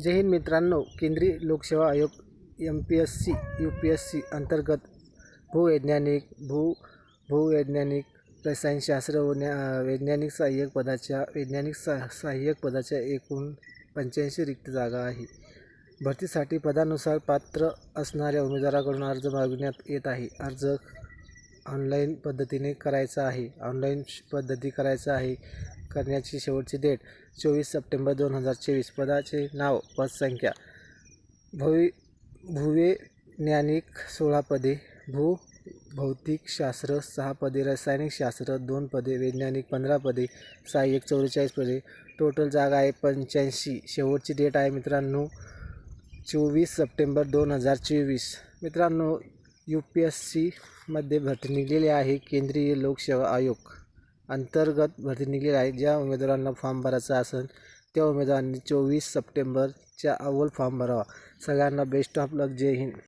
जय हिंद मित्रांनो. केंद्रीय लोकसेवा आयोग M P S C U P S C अंतर्गत भूवैज्ञानिक भू भूवैज्ञानिक रसायनशास्त्र व न्या वैज्ञानिक सहाय्यक पदाच्या वैज्ञानिक सा सहाय्यक पदाच्या एकूण पंच्याऐंशी रिक्त जागा आहे. भरतीसाठी पदानुसार पात्र असणाऱ्या उमेदवाराकडून अर्ज मागण्यात येत आहे. अर्ज ऑनलाईन पद्धतीने करायचा आहे. ऑनलाईन श- पद्धती करायचा आहे. करण्याची शेवटची डेट चोवीस सप्टेंबर दोन हजार चोवीस. पदाचे नाव पदसंख्या. भवि भुवे ज्ञानिक सोळा पदे भू भौतिक शास्त्र सहा पदे रासायनिक शास्त्र दोन पदे वैज्ञानिक पंधरा पदे सहाय्यक चौवेचाळीस पदे. टोटल जागा आहे पंच्याऐंशी. शेवटची डेट आहे मित्रांनो चोवीस सप्टेंबर दोन हजार चोवीस. मित्रांनो यू पी एस सीमध्ये भरती निघलेली आहे केंद्रीय लोकसेवा आयोग. अंतर्गत भरती निघलेली आहे. ज्या उमेदवारांना फॉर्म भरायचा असेल त्या उमेदवारांनी चोवीस सप्टेंबरच्या अव्वल फॉर्म भरावा. सगळ्यांना बेस्ट ऑफ लक जय हिंद.